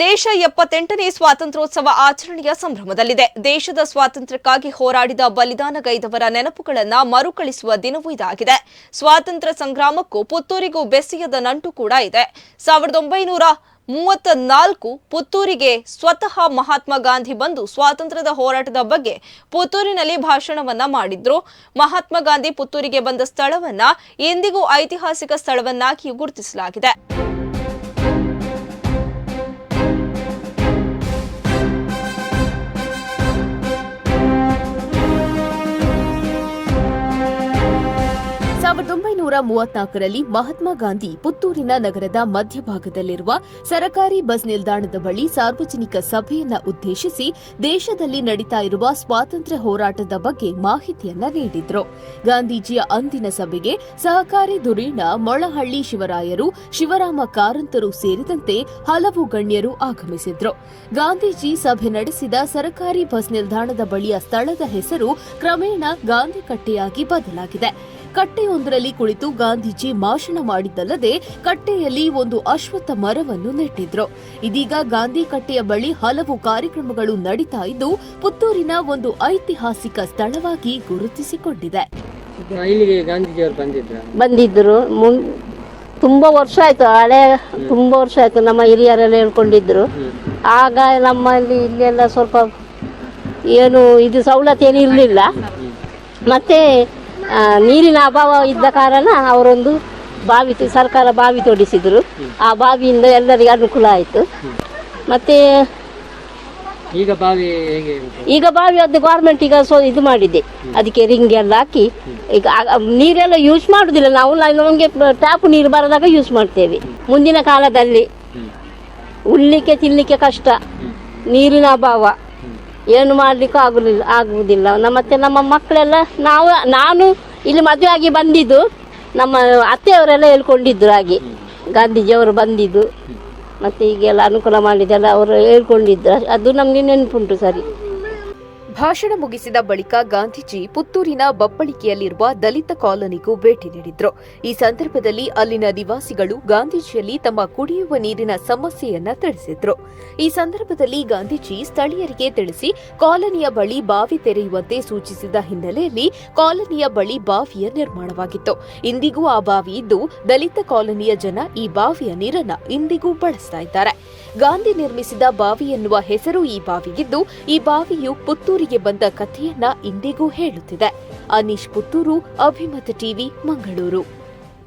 ದೇಶ ಎಪ್ಪತ್ತೆಂಟನೇ ಸ್ವಾತಂತ್ರ್ಯೋತ್ಸವ ಆಚರಣೆಯ ಸಂಭ್ರಮದಲ್ಲಿದೆ. ದೇಶದ ಸ್ವಾತಂತ್ರ್ಯಕ್ಕಾಗಿ ಹೋರಾಡಿದ ಬಲಿದಾನಗೈದವರ ನೆನಪುಗಳನ್ನು ಮರುಕಳಿಸುವ ದಿನವೂ ಇದಾಗಿದೆ. ಸ್ವಾತಂತ್ರ್ಯ ಸಂಗ್ರಾಮಕ್ಕೂ ಪುತ್ತೂರಿಗೂ ಬೆಸೆಯದ ನಂಟು ಕೂಡ ಇದೆ. ಸಾವಿರದ ಒಂಬೈನೂರ ಮೂವತ್ತ ನಾಲ್ಕು ಪುತ್ತೂರಿಗೆ ಸ್ವತಃ ಮಹಾತ್ಮ ಗಾಂಧಿ ಬಂದು ಸ್ವಾತಂತ್ರ್ಯದ ಹೋರಾಟದ ಬಗ್ಗೆ ಪುತ್ತೂರಿನಲ್ಲಿ ಭಾಷಣವನ್ನ ಮಾಡಿದ್ರು. ಮಹಾತ್ಮ ಗಾಂಧಿ ಪುತ್ತೂರಿಗೆ ಬಂದ ಸ್ಥಳವನ್ನ ಎಂದಿಗೂ ಐತಿಹಾಸಿಕ ಸ್ಥಳವನ್ನಾಗಿ ಗುರುತಿಸಲಾಗಿದೆ. ಒಂಬೈನೂರ ಮೂವತ್ನಾಲ್ಕರಲ್ಲಿ ಮಹಾತ್ಮ ಗಾಂಧಿ ಪುತ್ತೂರಿನ ನಗರದ ಮಧ್ಯಭಾಗದಲ್ಲಿರುವ ಸರಕಾರಿ ಬಸ್ ನಿಲ್ದಾಣದ ಬಳಿ ಸಾರ್ವಜನಿಕ ಸಭೆಯನ್ನ ಉದ್ದೇಶಿಸಿ ದೇಶದಲ್ಲಿ ನಡೀತಾ ಇರುವ ಸ್ವಾತಂತ್ರ್ಯ ಹೋರಾಟದ ಬಗ್ಗೆ ಮಾಹಿತಿಯನ್ನ ನೀಡಿದ್ರು. ಗಾಂಧೀಜಿಯ ಅಂದಿನ ಸಭೆಗೆ ಸಹಕಾರಿ ಧುರೀಣ ಮೊಳಹಳ್ಳಿ ಶಿವರಾಯರು, ಶಿವರಾಮ ಕಾರಂತರು ಸೇರಿದಂತೆ ಹಲವು ಗಣ್ಯರು ಆಗಮಿಸಿದ್ರು. ಗಾಂಧೀಜಿ ಸಭೆ ನಡೆಸಿದ ಸರಕಾರಿ ಬಸ್ ನಿಲ್ದಾಣದ ಬಳಿಯ ಸ್ಥಳದ ಹೆಸರು ಕ್ರಮೇಣ ಗಾಂಧಿ ಕಟ್ಟೆಯಾಗಿ ಬದಲಾಗಿದೆ. ಕಟ್ಟೆಯೊಂದರಲ್ಲಿ ಕುಳಿತು ಗಾಂಧೀಜಿ ಭಾಷಣ ಮಾಡಿದ್ದಲ್ಲದೆ ಕಟ್ಟೆಯಲ್ಲಿ ಒಂದು ಅಶ್ವತ್ಥ ಮರವನ್ನು ನೆಟ್ಟಿದ್ರು. ಇದೀಗ ಗಾಂಧಿ ಕಟ್ಟೆಯ ಬಳಿ ಹಲವು ಕಾರ್ಯಕ್ರಮಗಳು ನಡೀತಾ ಇದ್ದು ಪುತ್ತೂರಿನ ಒಂದು ಐತಿಹಾಸಿಕ ಸ್ಥಳವಾಗಿ ಗುರುತಿಸಿಕೊಂಡಿದೆ. ಬಂದಿದ್ರು ಗಾಂಧೀಜಿಯವರು ಬಂದಿದ್ರ? ಬಂದಿದ್ದರು ಮುನ್ ತುಂಬ ವರ್ಷ ಆಯ್ತು. ಹಳೆ ತುಂಬ ವರ್ಷ ಆಯ್ತು ನಮ್ಮ ಹಿರಿಯರೆಲ್ಲ ಹೇಳ್ಕೊಂಡಿದ್ರು. ಆಗ ನಮ್ಮಲ್ಲಿ ಇಲ್ಲೆಲ್ಲ ಸ್ವಲ್ಪ ಏನು ಇದು ಸವಲತ್ತು ಏನು ಇರಲಿಲ್ಲ ಮತ್ತು ನೀರಿನ ಅಭಾವ ಇದ್ದ ಕಾರಣ ಅವರೊಂದು ಬಾವಿ ಸರ್ಕಾರ ಬಾವಿ ತೋಡಿಸಿದ್ರು. ಆ ಬಾವಿಯಿಂದ ಎಲ್ಲರಿಗೆ ಅನುಕೂಲ ಆಯಿತು. ಮತ್ತು ಈಗ ಬಾವಿ ಹೇಗೆ ಈಗ ಬಾವಿ ಅದು ಗೌರ್ಮೆಂಟ್ ಈಗ ಸೊ ಇದು ಮಾಡಿದೆ. ಅದಕ್ಕೆ ರಿಂಗ್ ಎಲ್ಲ ಹಾಕಿ. ಈಗ ನೀರೆಲ್ಲ ಯೂಸ್ ಮಾಡುವುದಿಲ್ಲ ನಾವು ನಮಗೆ ಟ್ಯಾಪ್ ನೀರು ಬರದಾಗ ಯೂಸ್ ಮಾಡ್ತೇವೆ. ಮುಂದಿನ ಕಾಲದಲ್ಲಿ ಉಳ್ಳಿಕ್ಕೆ ತಿನ್ನಲಿಕ್ಕೆ ಕಷ್ಟ. ನೀರಿನ ಅಭಾವ. ಏನು ಮಾಡಲಿಕ್ಕೂ ಆಗಲಿಲ್ಲ ಆಗುವುದಿಲ್ಲ. ನಮ್ಮ ಮತ್ತೆ ನಮ್ಮ ಮಕ್ಕಳೆಲ್ಲ ನಾವು, ನಾನು ಇಲ್ಲಿ ಮದುವೆ ಬಂದಿದ್ದು, ನಮ್ಮ ಅತ್ತೆಯವರೆಲ್ಲ ಹೇಳ್ಕೊಂಡಿದ್ರು ಹಾಗೆ. ಗಾಂಧೀಜಿಯವರು ಬಂದಿದ್ದು. ಮತ್ತು ಈಗೆಲ್ಲ ಅನುಕೂಲ ಮಾಡಿದ್ದೆಲ್ಲ ಅವರು ಹೇಳ್ಕೊಂಡಿದ್ರು. ಅದು ನಮಗೆ ನೆನಪುಂಟು ಸರಿ. ಭಾಷಣ ಮುಗಿಸಿದ ಬಳಿಕ ಗಾಂಧೀಜಿ ಪುತ್ತೂರಿನ ಬಪ್ಪಳಿಕೆಯಲ್ಲಿರುವ ದಲಿತ ಕಾಲೋನಿಗೂ ಭೇಟಿ ನೀಡಿದ್ರು. ಈ ಸಂದರ್ಭದಲ್ಲಿ ಅಲ್ಲಿನ ನಿವಾಸಿಗಳು ಗಾಂಧೀಜಿಯಲ್ಲಿ ತಮ್ಮ ಕುಡಿಯುವ ನೀರಿನ ಸಮಸ್ಯೆಯನ್ನ ತಿಳಿಸಿದ್ರು. ಈ ಸಂದರ್ಭದಲ್ಲಿ ಗಾಂಧೀಜಿ ಸ್ಥಳೀಯರಿಗೆ ತಿಳಿಸಿ, ಕಾಲೋನಿಯ ಬಳಿ ಬಾವಿ ತೆರೆಯುವಂತೆ ಸೂಚಿಸಿದ ಹಿನ್ನೆಲೆಯಲ್ಲಿ ಕಾಲೋನಿಯ ಬಳಿ ಬಾವಿಯ ನಿರ್ಮಾಣವಾಗಿತ್ತು. ಇಂದಿಗೂ ಆ ಬಾವಿ ಇದ್ದು, ದಲಿತ ಕಾಲೋನಿಯ ಜನ ಈ ಬಾವಿಯ ನೀರನ್ನ ಇಂದಿಗೂ ಬಳಸ್ತಾ ಇದ್ದಾರೆ. ಗಾಂಧಿ ನಿರ್ಮಿಸಿದ ಬಾವಿ ಎನ್ನುವ ಹೆಸರು ಈ ಬಾವಿಗಿದ್ದು, ಈ ಬಾವಿಯು ಪುತ್ತೂರಿಗೆ ಬಂದ ಕಥೆಯನ್ನ ಇಂದಿಗೂ ಹೇಳುತ್ತಿದೆ. ಅನೀಶ್ ಪುತ್ತೂರು ಅಭಿಮತ ಟಿವಿ ಮಂಗಳೂರು.